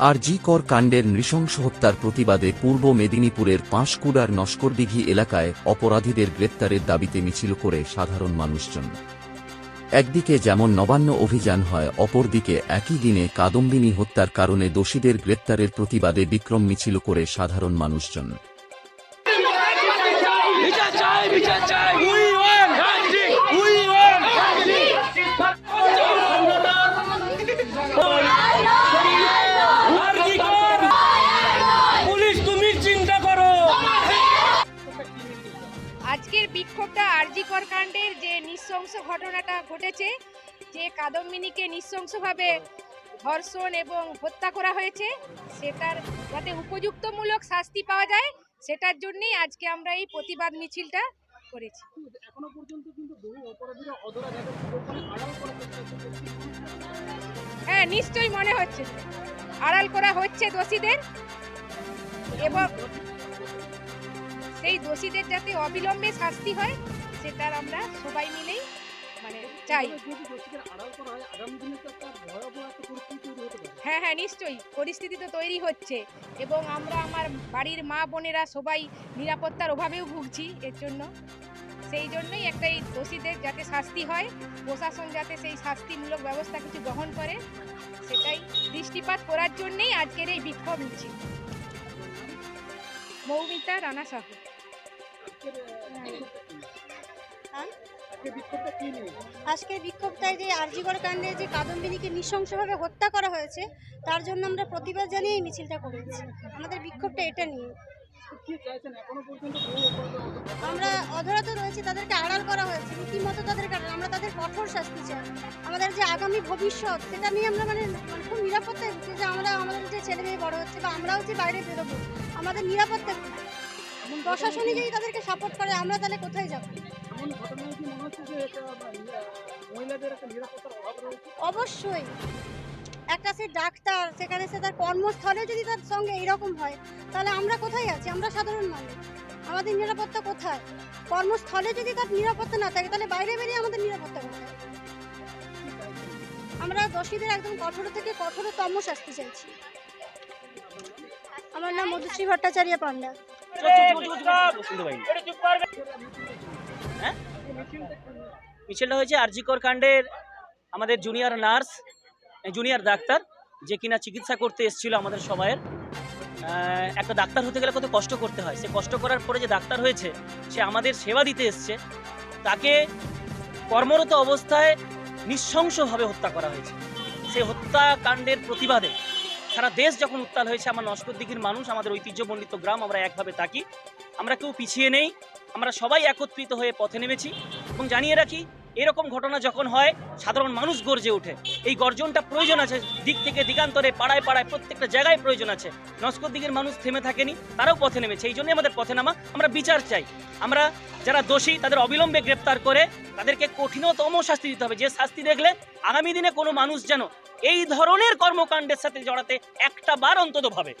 আর জি কর কাণ্ডের নৃশংস হত্যার প্রতিবাদে পূর্ব মেদিনীপুরের পাঁশকুড়ার নস্করদিঘি এলাকায় অপরাধীদের গ্রেপ্তারের দাবিতে মিছিল করে সাধারণ মানুষজন। একদিকে যেমন নবান্ন অভিযান হয়, অপরদিকে একই দিনে কাদম্বিনী হত্যার কারণে দোষীদের গ্রেপ্তারের প্রতিবাদে বিক্রম মিছিল করে সাধারণ মানুষজন। আজকের বিক্ষোভটা আরজিকর কাণ্ডের যে নৃশংস ঘটনাটা ঘটেছে যে কাদম্বিনীকে নৃশংসভাবে ধর্ষণ এবং হত্যা করা হয়েছে সেটার যাতে উপযুক্তমূলক শাস্তি পাওয়া যায় সেটার জন্যই আজকে আমরা এই প্রতিবাদ মিছিলটা করেছি। এখনও পর্যন্ত কিন্তু বহু অপরাধীরা অধরা হ্যাঁ নিশ্চয়ই মনে হচ্ছে। আড়াল করা হচ্ছে দোষীদের এবং সেই দোষীদের যাতে অবিলম্বে শাস্তি হয়, সেটার আমরা সবাই মিলেই মানে চাই। হ্যাঁ হ্যাঁ নিশ্চয়ই। পরিস্থিতি তো তৈরি হচ্ছে। এবং আমরা আমার বাড়ির মা বোনেরা সবাই নিরাপত্তার অভাবেও ভুগছি এর জন্য। সেই জন্যই একটা এই দোষীদের যাতে শাস্তি হয়, প্রশাসন যাতে সেই শাস্তিমূলক ব্যবস্থা কিছু গ্রহণ করে, সেটাই দৃষ্টিপাত করার জন্যেই আজকের এই বিক্ষোভ মিছিল। মৌমিতা রানা সাহু। আজকে বিক্ষোভটায় যে আরজিগড় কাণ্ডে যে কাদম্বিনীকে নৃশংসভাবে হত্যা করা হয়েছে, তার জন্য আমরা প্রতিবাদ জানিয়ে মিছিলটা করেছি আমাদের বিক্ষোভটা এটা নিয়ে। আমরা অধরাত রয়েছে, তাদেরকে আড়াল করা হয়েছে, রীতিমতো তাদের কারণ আমরা তাদের কঠোর শাস্তি চাই। আমাদের যে আগামী ভবিষ্যৎ, সেটা নিয়ে আমরা মানে মানে খুব নিরাপত্তায় যে আমরা, আমাদের যে ছেলে মেয়ে বড় হচ্ছে বা আমরাও যে বাইরে বেরোবো, আমাদের নিরাপত্তা? প্রশাসনই যদি তাদেরকে সাপোর্ট করে আমরা তাহলে কোথায় যাব? এমন ঘটনায় কি হচ্ছে যে এটা আহ, মহিলাদের একটা নিরাপত্তার অভাব রয়েছে? অবশ্যই। একটা সে ডাক্তার সেখানে সে তার কর্মস্থলে যদি তার সঙ্গে এরকম হয় তাহলে আমরা কোথায় আছি? আমরা সাধারণ মানুষ। আমাদের নিরাপত্তা কোথায়? কর্মস্থলে যদি তার নিরাপত্তা না থাকে তাহলে বাইরে বেরিয়ে আমাদের নিরাপত্তা কোথায়? আমরা দোষীদের একদম কঠোর থেকে কঠোরতম শাস্তি চাইছি। আমার নাম মধুশ্রী ভট্টাচার্য পান্ডা। মিছিলটা হয়েছে আরজিকর কাণ্ডের আমাদের জুনিয়র নার্স জুনিয়র ডাক্তার যে কিনা চিকিৎসা করতে এসেছিল আমাদের সবাইয়ের। একটা ডাক্তার হতে গেলে কত কষ্ট করতে হয়। সে কষ্ট করার পরে যে ডাক্তার হয়েছে সে আমাদের সেবা দিতে এসছে। তাকে কর্মরত অবস্থায় নৃশংসভাবে হত্যা করা হয়েছে। সে হত্যাকাণ্ডের প্রতিবাদে সারা দেশ যখন উত্তাল হয়েছে, আমার নস্কর দিঘির মানুষ, আমাদের ঐতিহ্যমণ্ডিত গ্রাম, আমরা একভাবে থাকি আমরা কেউ পিছিয়ে নেই, আমরা সবাই একত্রিত হয়ে পথে নেমেছি এবং জানিয়ে রাখি এরকম ঘটনা যখন হয়, সাধারণ মানুষ গর্জে ওঠে। এই গর্জনটা প্রয়োজন আছে। দিক থেকে দিগান্তরে, পাড়ায় পাড়ায়, প্রত্যেকটা জায়গায় প্রয়োজন আছে। নস্কর দিকের মানুষ থেমে থাকেনি, তারাও পথে নেমেছে। এই জন্যই আমাদের পথে নামা। আমরা বিচার চাই। আমরা যারা দোষী, তাদের অবিলম্বে গ্রেপ্তার করে তাদেরকে কঠিনতম শাস্তি দিতে হবে। যে শাস্তি দেখলে আগামী দিনে কোনো মানুষ যেন এই ধরনের কর্মকাণ্ডের সাথে জড়াতে একটা বার অন্তত ভাবে।